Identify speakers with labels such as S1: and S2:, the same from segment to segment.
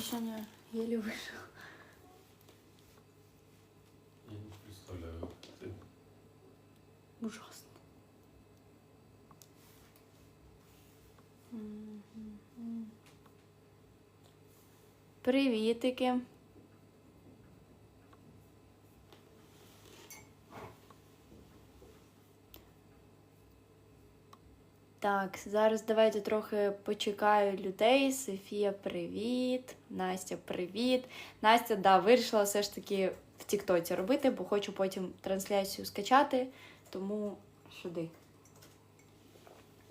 S1: Мишаня еле вышел.
S2: Я не представляю. Ты...
S1: Ужасно. Привітики. Так, зараз давайте трохи почекаю людей. Софія, привіт, Настя, привіт. Настя, да, вирішила все ж таки в Тіктоці робити, бо хочу потім трансляцію скачати, тому сюди.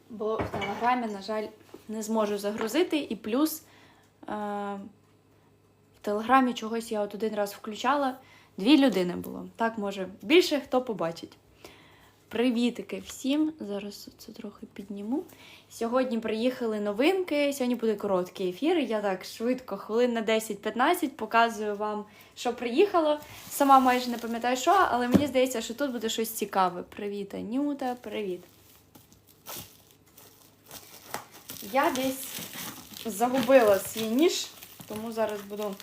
S1: Бо в Телеграмі, на жаль, не зможу загрузити, і плюс е- в Телеграмі чогось я от один раз включала. Дві людини було. Так може більше хто побачить. Привітики всім! Зараз це трохи підніму. Сьогодні приїхали новинки. Сьогодні буде короткий ефір. Я так швидко, хвилин на 10-15, показую вам, що приїхало. Сама майже не пам'ятаю, що, але мені здається, що тут буде щось цікаве. Привіт, Анюта, привіт. Я десь загубила свій ніж, тому зараз буду.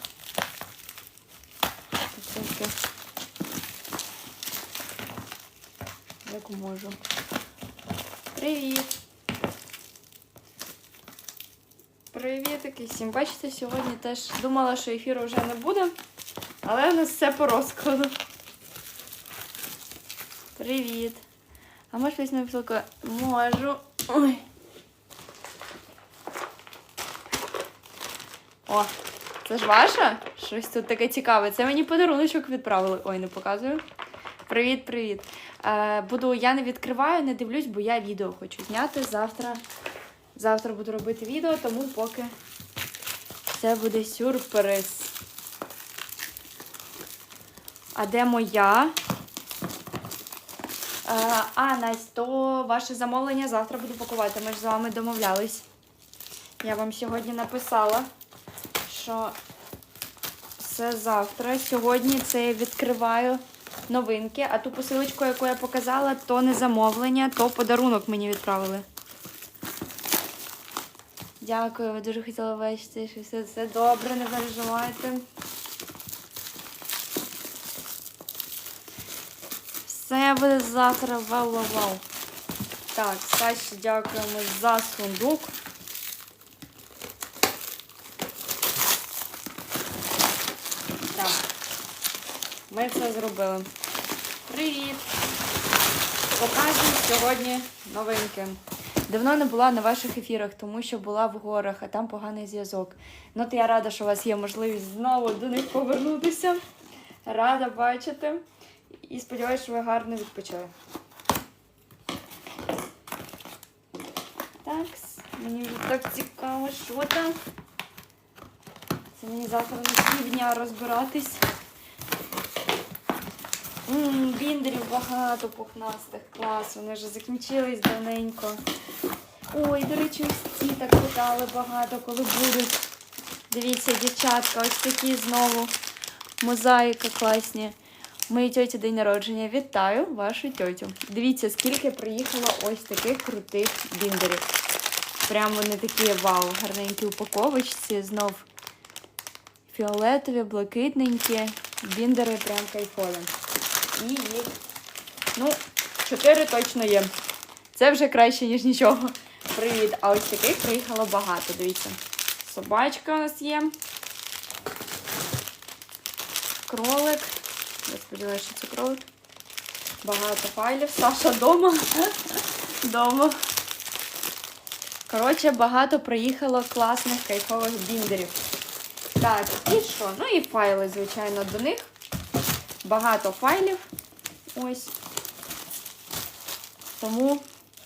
S1: як можу. Привіт! Привітки всім! Бачите, сьогодні теж думала, що ефіру вже не буде, але у нас все по розкладу. Привіт! А може візьмемо бутилку? Можу. Ой. О, це ж ваша? Щось тут таке цікаве. Це мені подаруночок відправили. Ой, не показую. Привіт-привіт. Е, буду, Я не відкриваю, не дивлюсь, бо я відео хочу зняти. Завтра завтра буду робити відео, тому поки це буде сюрприз. А де моя? Е, а, Настя, то ваше замовлення завтра буду пакувати. Ми ж з вами домовлялись. Я вам сьогодні написала, що це завтра. Сьогодні це я відкриваю новинки, а ту посилочку, яку я показала, то не замовлення, то подарунок мені відправили. Дякую, ви дуже хотіла бачити, що все все добре, не переживайте. Все буде завтра вау-вау-вау. Так, Саші дякуємо за сундук. все зробили. Привіт! Покажу сьогодні новинки. Давно не була на ваших ефірах, тому що була в горах, а там поганий зв'язок. Ну, то я рада, що у вас є можливість знову до них повернутися. Рада бачити. І сподіваюся, що ви гарно відпочили. Так, мені вже так цікаво, що там. Це мені завтра на півдня розбиратись. Біндерів багато пухнастих клас, вони вже закінчились давненько. Ой, до речі, ось ці так питали багато, коли будуть. Дивіться, дівчатка, ось такі знову мозаїка класні. Моїй тьоті день народження. Вітаю вашу тьотю. Дивіться, скільки приїхало ось таких крутих біндерів. Прям вони такі вау, гарненькі упаковочці. Знов фіолетові, блакитненькі. Біндери прям кайфові і їх. Ну, чотири точно є. Це вже краще, ніж нічого. Привіт. А ось таких приїхало багато, дивіться. Собачка у нас є. Кролик. Я сподіваюся, що це кролик. Багато файлів. Саша вдома. Вдома. Коротше, багато приїхало класних кайфових біндерів. Так, і що? Ну і файли, звичайно, до них. Багато файлів. Ось. Тому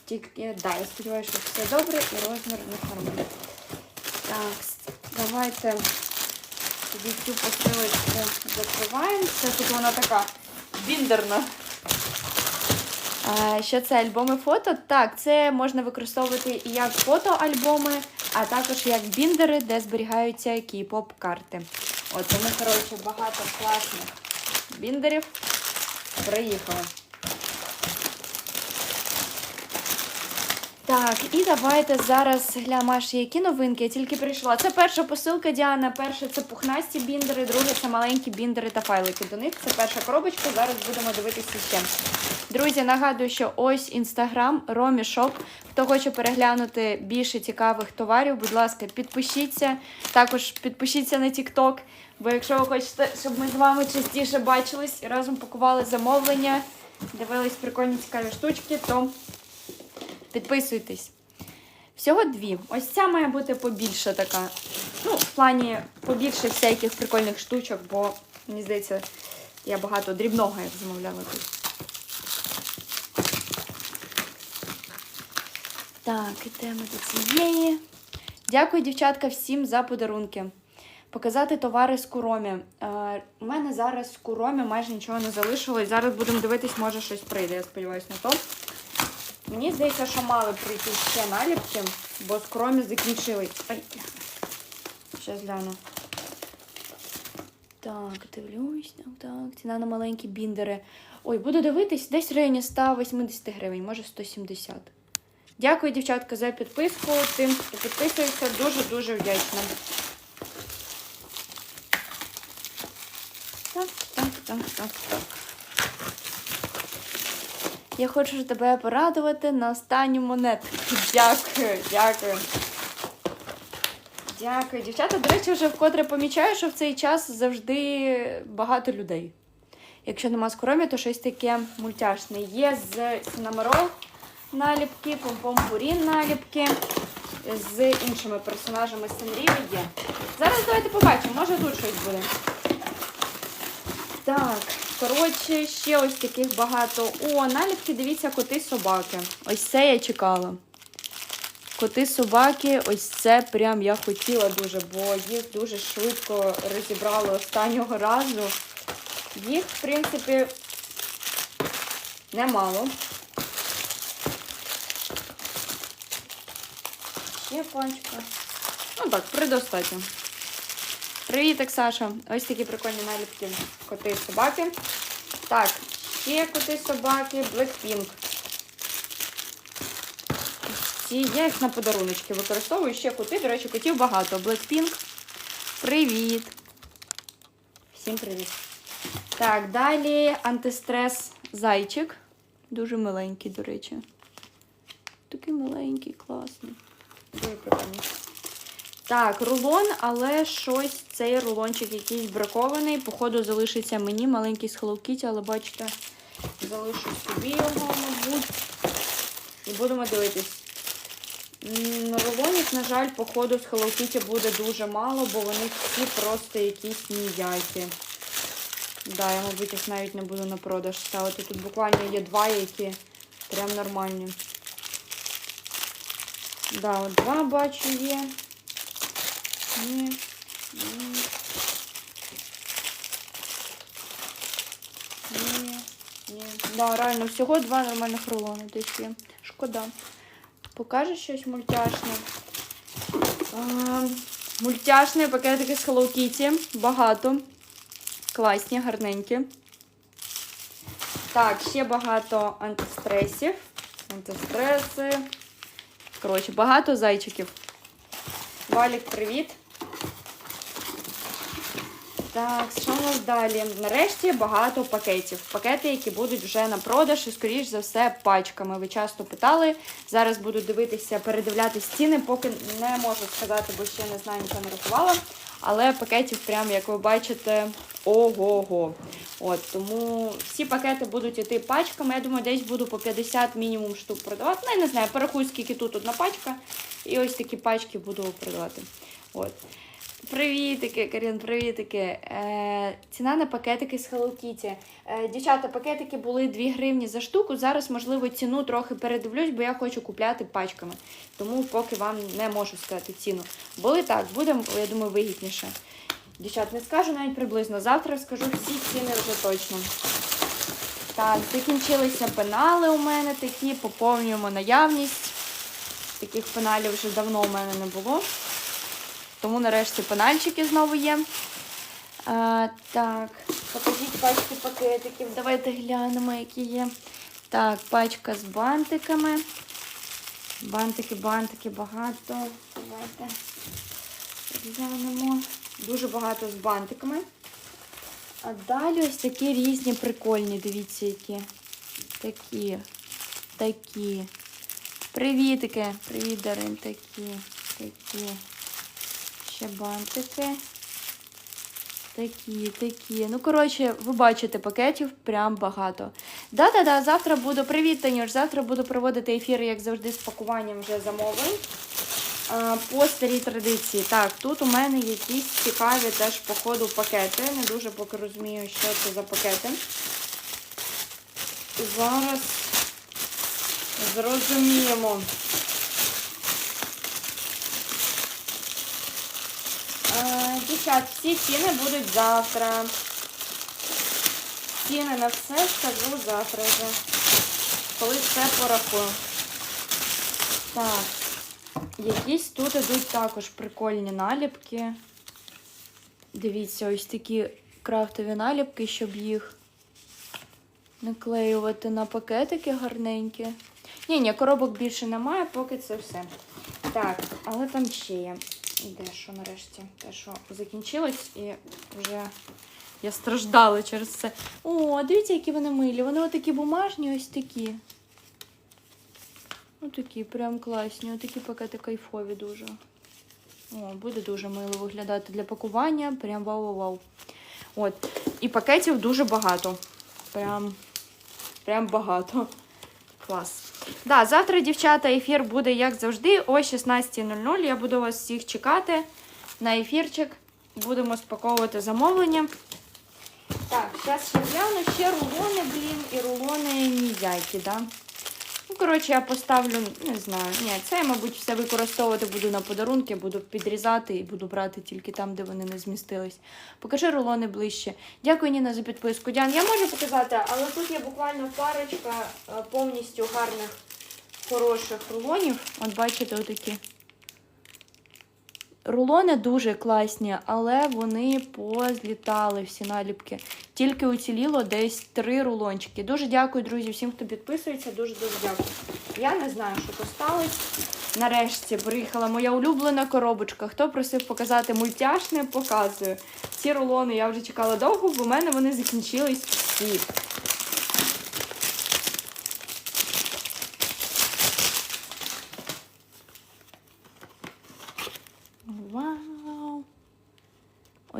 S1: тільки, да, я сподіваюся, що все добре і розмір нехарний. Так, давайте тоді цю посилочку закриваємо. Це тут вона така біндерна. Е, що це альбоми фото? Так, це можна використовувати і як фотоальбоми, а також як біндери, де зберігаються кей-поп карти. От, Тому, коротше, багато класних біндерів. Приїхали. Так, і давайте зараз гля, Маш, які новинки. Я тільки прийшла. Це перша посилка Діана. Перше це пухнасті біндери, друге це маленькі біндери та файлики. До них це перша коробочка. Зараз будемо дивитися ще. Друзі, нагадую, що ось інстаграм Ромішоп. Хто хоче переглянути більше цікавих товарів, будь ласка, підпишіться. Також підпишіться на Тікток. Бо якщо ви хочете, щоб ми з вами частіше бачились і разом пакували замовлення, дивились прикольні цікаві штучки, то... Підписуйтесь. Всього дві. Ось ця має бути побільше така. Ну, в плані побільше всяких прикольних штучок, бо, мені здається, я багато дрібного як замовляла тут. Так, ідемо до цієї. Дякую, дівчатка, всім за подарунки. Показати товари з куромі. Е, у мене зараз з куромі майже нічого не залишилось. Зараз будемо дивитись, може щось прийде. Я сподіваюся на то. Мені здається, що мали прийти ще наліпки, бо скромі закінчились. Ай, Щас гляну. Так, дивлюсь, так, так. Ціна на маленькі біндери. Ой, буду дивитись, десь в районі 180 гривень, може 170. Дякую, дівчатка, за підписку. Тим, хто підписується, дуже-дуже вдячна. Так, так, так, так, так. Я хочу тебе порадувати на останню монетку. Дякую, дякую. Дякую, дівчата. До речі, вже вкотре помічаю, що в цей час завжди багато людей. Якщо нема скоромі, то щось таке мультяшне. Є з Сінамарол наліпки, помпом-пурін наліпки. З іншими персонажами Сенріви є. Зараз давайте побачимо, може тут щось буде. Так. Коротше, ще ось таких багато. О, наліпки, дивіться, коти собаки. Ось це я чекала. Коти собаки, ось це прям я хотіла дуже, бо їх дуже швидко розібрали останнього разу. Їх, в принципі, немало. Ще пачка. Ну так, предостатньо. Привіток, Саша! Ось такі прикольні наліпки коти і собаки. Так, ще коти собаки, Blackpink. Ці, я їх на подаруночки використовую. Ще коти, до речі, котів багато. Blackpink. Привіт! Всім привіт! Так, далі антистрес зайчик. Дуже миленький, до речі. Такий миленький, класний. Дуже прикольний. Так, рулон, але щось цей рулончик якийсь бракований. Походу, залишиться мені маленький з Hello Kitty, але бачите, залишу собі його, мабуть. І будемо дивитись. Рулонів, на жаль, походу з Hello Kitty буде дуже мало, бо вони всі просто якісь ніякі. Да, я, мабуть, їх навіть не буду на продаж ставити. Тут буквально є два, які прям нормальні. Да, от два бачу є. Ні. Да, реально, всього два нормальних рулони. Десь Шкода. Покажу щось мультяшне. А, мультяшне пакетики з Hello Kitty. Багато. Класні, гарненькі. Так, ще багато антистресів. Антистреси. Коротше, багато зайчиків. Валік, привіт. Так, що у нас далі? Нарешті багато пакетів. Пакети, які будуть вже на продаж, і, скоріш за все, пачками. Ви часто питали. Зараз буду дивитися, передивляти стіни, поки не можу сказати, бо ще не знаю, нічого не рахувала. Але пакетів, прям, як ви бачите, ого-го. От, Тому всі пакети будуть йти пачками. Я думаю, десь буду по 50 мінімум штук продавати. Ну, я не знаю, порахую, скільки тут одна пачка. І ось такі пачки буду продавати. От. Привітики, Карін, привітики. Е, Ціна на пакетики з Hello Kitty. Е, Дівчата, пакетики були 2 гривні за штуку. Зараз, можливо, ціну трохи передивлюсь, бо я хочу купляти пачками. Тому поки вам не можу сказати ціну. Були так, буде, я думаю, вигідніше. Дівчат, не скажу навіть приблизно. Завтра скажу всі ціни вже точно. Так, закінчилися пенали у мене такі, поповнюємо наявність. Таких пеналів вже давно у мене не було. Тому нарешті пенальчики знову є. А, е, Так, покажіть пачки пакетиків. Давайте глянемо, які є. Так, пачка з бантиками. Бантики, бантики, багато. Давайте глянемо. Дуже багато з бантиками. А далі ось такі різні прикольні, дивіться, які. Такі. Такі. Привітики. Привіт, Дарин, такі, такі ще бантики. Такі, такі. Ну, коротше, ви бачите, пакетів прям багато. Да-да-да, завтра буду. Привіт, Танюш! Завтра буду проводити ефіри, як завжди, з пакуванням вже замовлень. По старій традиції. Так, тут у мене якісь цікаві теж походу пакети. Не дуже поки розумію, що це за пакети. Зараз зрозуміємо. Дівчат, всі ціни будуть завтра. Ціни на все скажу завтра вже. Коли все порахую. Так, якісь тут ідуть також прикольні наліпки. Дивіться, ось такі крафтові наліпки, щоб їх наклеювати на пакетики гарненькі. Ні, ні, коробок більше немає, поки це все. Так, але там ще є дещо нарешті. Те, що закінчилось, і вже я страждала через це. О, дивіться, які вони милі. Вони отакі бумажні, ось такі. Ось такі, прям класні. Отакі пакети кайфові дуже. О, Буде дуже мило виглядати для пакування. Прям вау-вау-вау. От. І пакетів дуже багато. Прям, Прям багато. Клас. Да, Завтра, дівчата, ефір буде, як завжди, о 16.00. Я буду вас всіх чекати на ефірчик. Будемо спаковувати замовлення. Так, зараз ще гляну, ще рулони, блін, і рулони нізяйки, да? коротше, я поставлю, не знаю, ні, це я, мабуть, все використовувати буду на подарунки, буду підрізати і буду брати тільки там, де вони не змістились. Покажи рулони ближче. Дякую, Ніна, за підписку. Дян, я можу показати, але тут є буквально парочка е, повністю гарних, хороших рулонів. От бачите, отакі. Рулони дуже класні, але вони позлітали всі наліпки. Тільки уціліло десь три рулончики. Дуже дякую, друзі, всім, хто підписується. Дуже-дуже дякую. Я не знаю, що поставити. Нарешті приїхала моя улюблена коробочка. Хто просив показати мультяшне, показую. Ці рулони я вже чекала довго, бо в мене вони закінчились всі.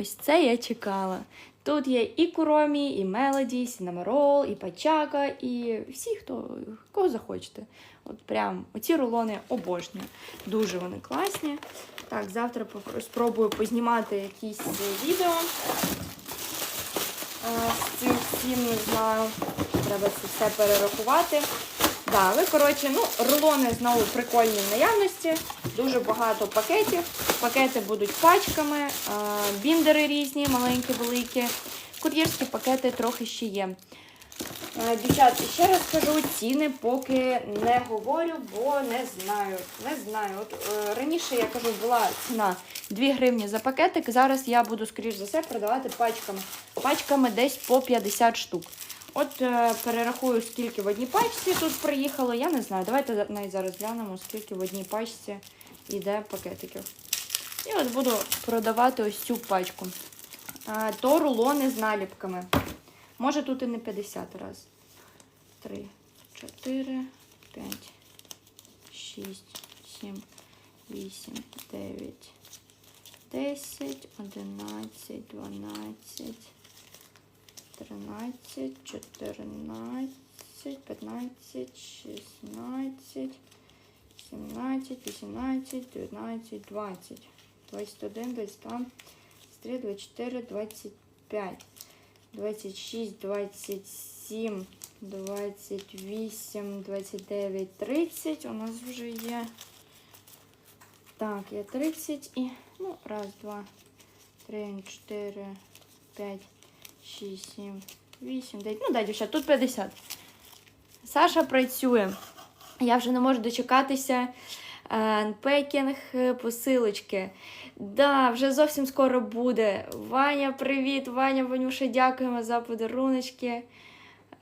S1: Ось це я чекала. Тут є і Куромі, і Мелоді, і Сінамарол, і Пачака, і всі, хто кого захочете. От прям оці рулони обожнюю. Дуже вони класні. Так, завтра спробую познімати якісь е, відео. Е, з цим всім не знаю. Треба це все перерахувати дали. Коротше, ну, рулони знову прикольні в наявності. Дуже багато пакетів. Пакети будуть пачками, е, біндери різні, маленькі, великі. Кур'єрські пакети трохи ще є. Е, Дівчат, ще раз скажу, ціни поки не говорю, бо не знаю. Не знаю. От е, Раніше я кажу, була ціна 2 гривні за пакетик. Зараз я буду, скоріш за все, продавати пачками. Пачками десь по 50 штук. От е, перерахую, скільки в одній пачці тут приїхало, я не знаю. Давайте навіть зараз глянемо, скільки в одній пачці йде пакетиків. І от буду продавати ось цю пачку. Е, то рулони з наліпками. Може тут і не 50 раз. 3, 4, 5, 6, 7, 8, 9, 10, 11, 12. Тринадцять, чотирнадцять, пятнадцять, дев'ятнадцять, двадцять. 13, 14, 15, 16, три, 18, чотири, двадцять пять, двадцять шість, двадцять сім, двадцять вісім, двадцять девять, тридцять. У нас вже є. Так, є тридцять і, ну, раз, два, три, чотири, п'ять. 7, 8, 9. Ну, да, дівчат, тут 50. Саша працює. Я вже не можу дочекатися. Анпекінг, е, е, посилочки. Да, вже зовсім скоро буде. Ваня, привіт! Ваня, Ванюша, дякуємо за подаруночки.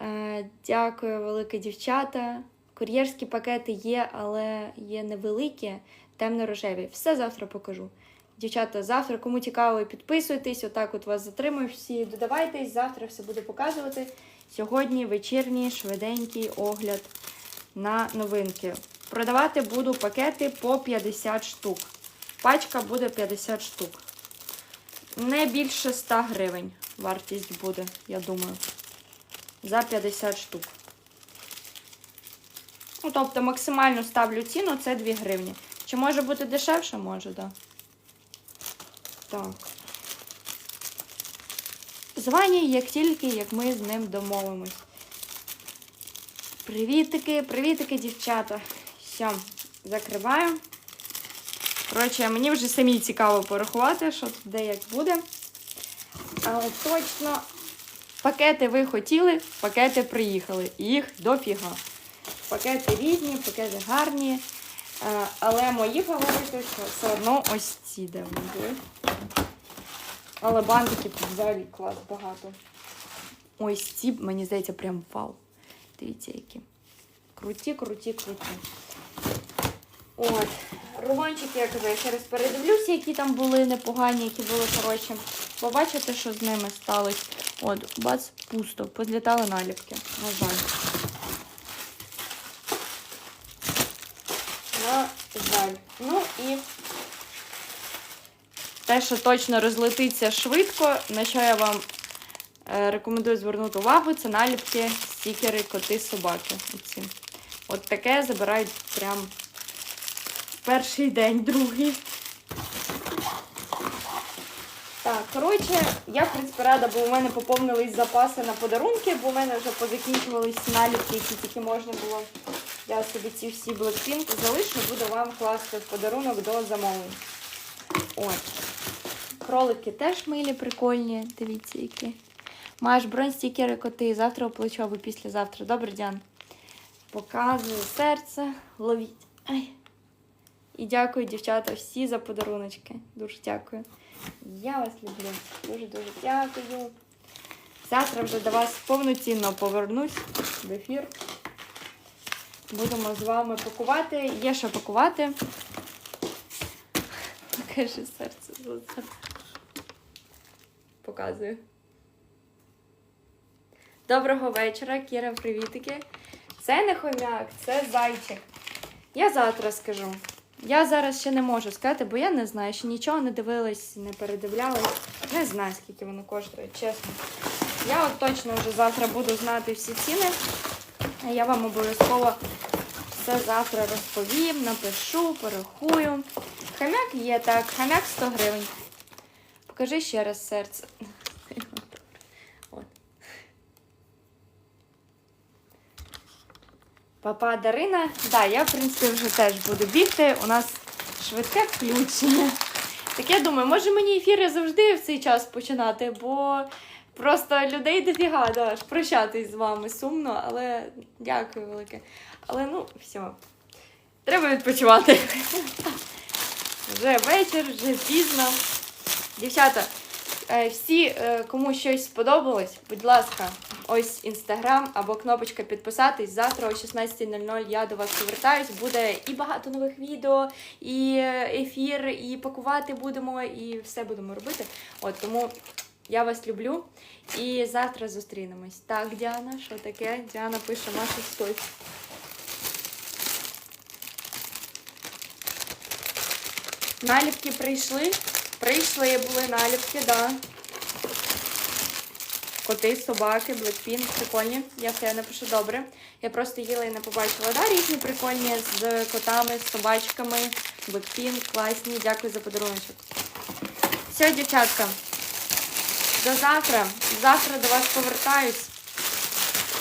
S1: Е, дякую, велике дівчата. Кур'єрські пакети є, але є невеликі, темно-рожеві. Все завтра покажу. Дівчата, завтра, кому цікаво, підписуйтесь, отак от вас затримую всі. Додавайтесь, завтра все буду показувати. Сьогодні вечірній швиденький огляд на новинки. Продавати буду пакети по 50 штук. Пачка буде 50 штук. Не більше 100 гривень вартість буде, я думаю. За 50 штук. Ну, Тобто, максимально ставлю ціну це 2 гривні. Чи може бути дешевше? Може, так. Да. Так. Звані, як тільки як ми з ним домовимось. Привітики, привітики, дівчата. Все, закриваю. Коротше, мені вже самі цікаво порахувати, що тут де як буде. Але точно пакети ви хотіли, пакети приїхали. Їх дофіга. Пакети різні, пакети гарні. Е, але мої фаворити все одно ось ці де вони але бантиків взагалі клас багато. Ось ці, мені здається, прям вау. Дивіться, які. Круті, круті, круті. От. Рулончики, як казала, я ще раз передивлюся, які там були непогані, які були хороші. Побачите, що з ними сталося. От, бац, пусто. Позлітали наліпки. На жаль. На жаль. Ну і те, що точно розлетиться швидко, на що я вам е, рекомендую звернути увагу, це наліпки, стікери, коти, собаки. Оці. От таке забирають прям перший день, другий. Так, коротше, я, в принципі, рада, бо у мене поповнились запаси на подарунки, бо у мене вже позакінчувались наліпки, які тільки можна було. Я собі ці всі блокпінки залишу, буду вам класти в подарунок до замовлень. От кролики теж милі, прикольні. Дивіться, які. Маєш бронь стікери коти. Завтра у плечо або післязавтра. Добре, Діан. Показую серце. Ловіть. Ай. І дякую, дівчата, всі за подаруночки. Дуже дякую. Я вас люблю. Дуже-дуже дякую. Завтра вже до вас повноцінно повернусь в ефір. Будемо з вами пакувати. Є що пакувати. Покажи серце показую. Доброго вечора, Кіра, привітики. Це не хомяк, це зайчик. Я завтра скажу. Я зараз ще не можу сказати, бо я не знаю, ще нічого не дивилась, не передивлялась. Не знаю, скільки воно коштує, чесно. Я от точно вже завтра буду знати всі ціни. Я вам обов'язково все завтра розповім, напишу, порахую. Хам'як є так, хам'як 100 гривень. Покажи ще раз серце. Папа Дарина, Так, я, в принципі, вже теж буду бігти. У нас швидке включення. Так я думаю, може мені ефіри завжди в цей час починати, бо просто людей дофіга, да, прощатись з вами сумно, але дякую велике. Але ну, все. Треба відпочивати. Вже вечір, вже пізно. Дівчата, е, всі, е, кому щось сподобалось, будь ласка, ось інстаграм або кнопочка підписатись. Завтра о 16.00 я до вас повертаюсь. Буде і багато нових відео, і е, ефір, і пакувати будемо, і все будемо робити. От тому. Я вас люблю і завтра зустрінемось. Так, Діана, що таке? Діана пише Маша стой. Наліпки прийшли. Прийшли, були наліпки, да. Коти, собаки, блекпін, прикольні. Я все напишу добре. Я просто їла і не побачила. Да, Різні прикольні з котами, з собачками, блекпін, класні. Дякую за подарунок. Все, дівчатка. До завтра. Завтра до вас повертаюсь.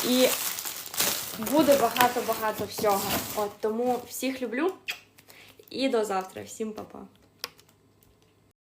S1: І буде багато-багато всього. От Тому всіх люблю і до завтра. Всім па-па.